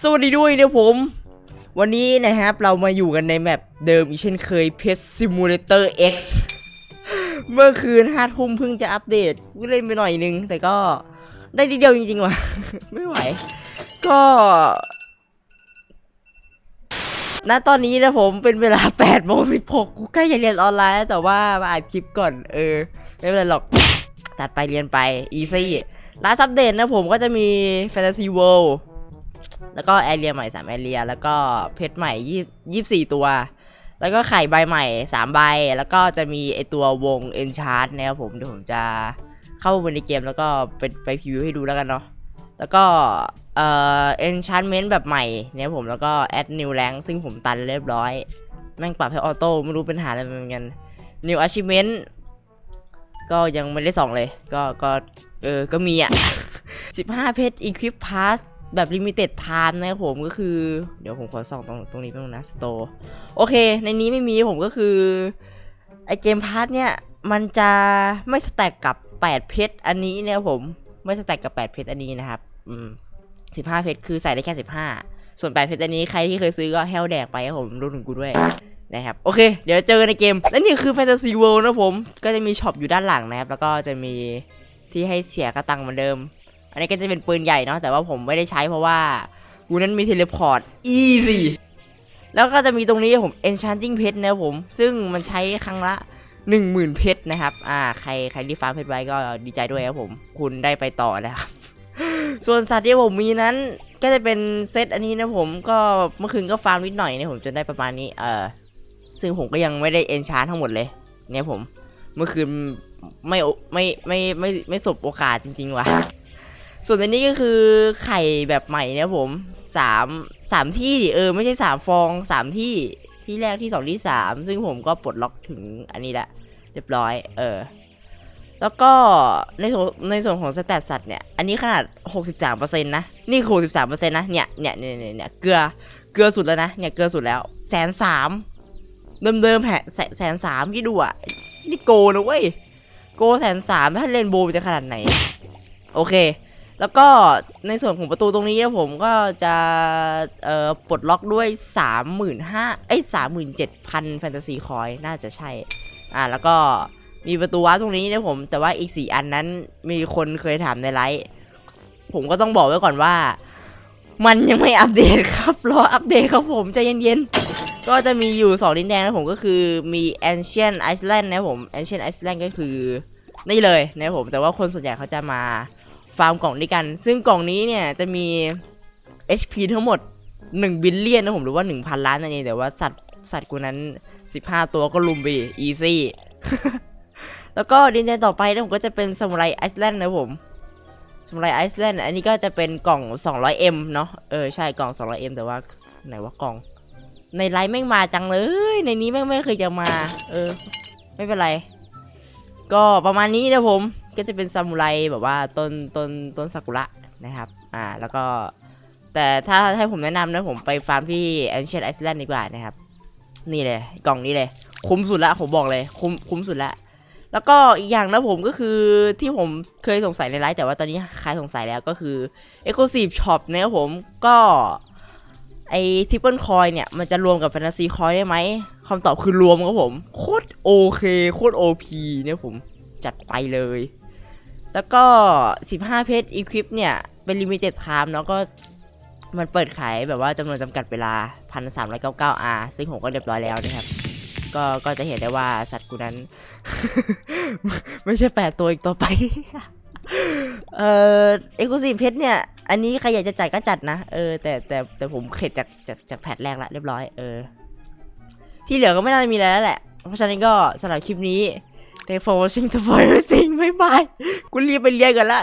สวัสดีด้วยนะผม วันนี้นะครับเรามาอยู่กันในแมปเดิมอีกเช่นเคย Pet Simulator X เมื่อคืนห้าทุ่มเพิ่งจะอัปเดตกูเล่นไปหน่อยนึง แต่ก็ได้ทีเดียวจริงๆว่ะ ไม่ไหว ก็ณตอนนี้นะผมเป็นเวลา8โมง16กูใกล้จะเรียนออนไลน์แล้วแต่ว่ามาอัดคลิปก่อน เออ ไม่เป็นไรหรอก ตัดไปเรียนไป easy ร้านซับเดตนะผมก็จะมี Fantasy World แล้วก็แอเรียใหม่3แอเรีย แล้วก็เพชรใหม่ยี่สี่ตัว แล้วก็ไข่ใบใหม่3ใบ แล้วก็จะมีไอตัววง Enchant นะครับผมเดี๋ยวผมจะเข้าไปในเกมแล้วก็ไปไปพรีวิวให้ดูแล้วกันเนาะ แล้วก็เอ่อ enchantment แบบใหม่เนี่ยผมแล้วก็ add new rank ซึ่งผมตันเรียบร้อย แม่งปรับให้ออโต้ไม่รู้เป็นหาอะไรเหมือนกัน new achievement ก็ยังไม่ได้ส่องเลย ก็ก็เออก็มีอะ 15 เพชร equip pass แบบ limited time นะครับผมก็คือ เดี๋ยวผมขอส่องตรงตรงนี้แป๊บนึงนะ store โอเค ในนี้ไม่มีผมก็คือ ไอเกมพาร์ทเนี่ย มันจะไม่สแต็กกับ 8 เพชรอันนี้เนี่ยผมไม่สแต็กกับ 8 เพชรอันนี้นะครับอืม15เพชรคือใส่ได้แค่15ส่วน8เพชรอันนี้ใครที่เคยซื้อก็แฮวแดกไปครับผมรู้ถึงกูด้วยนะครับโอเค เดี๋ยวเจอกันในเกม และนี่คือ Fantasy World นะผม ก็จะมีช็อปอยู่ด้านหลังนะครับ แล้วก็จะมีที่ให้เสียกระตังเหมือนเดิม อันนี้ก็จะเป็นปืนใหญ่เนาะแต่ว่าผมไม่ได้ใช้เพราะว่ากูนั้นมีเทเลพอร์ต easy แล้วก็จะมีตรงนี้ผม enchanting เพชรนะครับผม ซึ่งมันใช้ครั้งละ 10,000 เพชรนะครับ อ่า ใครใครที่ฟาร์มเพชรไว้ก็ดีใจด้วยครับผม คุณได้ไปต่อนะครับ ส่วนสัตว์ที่ผมมีนั้น ก็จะเป็นเซตอันนี้นะผมก็เมื่อคืนก็ฟาร์มนิดหน่อยเนี่ยผมจนได้ประมาณนี้ เออซึ่งผมก็ยังไม่ได้เอนชาร์ทั้งหมดเลย เนี่ยผม เมื่อคืนไม่โอไม่ไม่ไม่ไม่ไม่สบโอกาสจริงๆว่ะ ส่วนอันนี้ก็คือไข่แบบใหม่เนี่ยผมสามสามที่ดิเออไม่ใช่สามฟองสามที่ที่แรกที่สองที่สามซึ่งผมก็ปลดล็อกถึงอันนี้ละเรียบร้อย เออ แล้วก็ในส่วนในส่วนของสแตทสัตว์เนี่ย อันนี้ขนาด 63%นะ นี่คือ63%นะ เนี่ยเนี่ยเนี่ยเนี่ยเนี่ยเกลือ เกลือสุดแล้วนะ เนี่ย เกลือสุดแล้ว แสนสาม เดิมเดิมแผลแสนสามที่ดูอะ นี่โกนะเว้ย โกแสนสามถ้าเล่นโบว์จะขนาดไหน โอเค แล้วก็ในส่วนของประตูตรงนี้นะผมก็จะเอ่อปลดล็อกด้วย 35,000ไอ้ย37,000แฟนตาซีคอยน่าจะใช่ อ่าแล้วก็มีประตูว้าตรงนี้นะผม แต่ว่าอีก 4 อันนั้นมีคนเคยถามในไลฟ์ผมก็ต้องบอกไว้ก่อนว่า มันยังไม่อัปเดตครับรออัปเดตครับผมใจเย็นๆ ก็จะมีอยู่ 2 ดินแดนนะผมก็คือมี Ancient Iceland นะผม Ancient Iceland ก็คือ นี่เลยนะผม แต่ว่าคนส่วนใหญ่เขาจะมา ฟาร์มกล่องด้วยกัน ซึ่งกล่องนี้เนี่ยจะมี HP ทั้งหมด1บิลเลียนนะผมหรือว่า 1,000 ล้านนั่นเองแต่ว่าสัตว์สัตว์กูนั้น 15 ตัวก็ลุมไปอีซี่แล้วก็ดินแดนต่อไปนะผมก็จะเป็นซามูไรไอซ์แลนด์นะผมซามูไรไอซ์แลนด์อันนี้ก็จะเป็นกล่อง 200M เนาะเออใช่กล่อง 200M แต่ว่าไหนว่ากล่อง ในไลน์แม่งมาจังเลย ในนี้แม่งไม่เคยจะมา เออ ไม่เป็นไร ก็ประมาณนี้นะผม ก็จะเป็นซามูไรแบบว่าต้นต้นต้นซากุระนะครับ อ่าแล้วก็ แต่ถ้าให้ผมแนะนำนะผมไปฟาร์มที่ Ancient Iceland ดีกว่านะครับ นี่เลยกล่องนี้เลย คุ้มสุดละผมบอกเลยคุ้มคุ้มสุดละแล้วก็อีกอย่างนะผมก็คือที่ผมเคยสงสัยในไลฟ์แต่ว่าตอนนี้คลายสงสัยแล้วก็คือ Exclusive Shop นะครับผมก็ไอทิปเปิลคอยเนี่ย มันจะรวมกับแฟนตาซีคอยได้ไหมคำตอบคือรวมครับผม โคตรโอเค โคตรโอพีเนี่ยผมจัดไปเลย แล้วก็ 15 เพชร Equip เนี่ย เป็น Limited Time เนาะก็มันเปิดขายแบบว่าจำนวนจำกัดเวลา 1,399 R ซึ่งผมก็เรียบร้อยแล้วนะครับ ก็ก็จะเห็นได้ว่าสัตว์กูนั้น ไม่ใช่แปดตัวอีกต่อไป เอ่อเอ็กซ์คลูซีฟเพชรเนี่ย อันนี้ใครอยากจะจัดก็จัดนะ เออแต่แต่แต่ผมเข็ดจากจากจากแพทแรกละเรียบร้อย เออ ที่เหลือก็ไม่น่าจะมีอะไรแล้วแหละ เพราะฉะนั้นก็สำหรับคลิปนี้ Thanks for watching the f i r e t h i n g บ๊ายบายกูรีบไปเรียนกันละ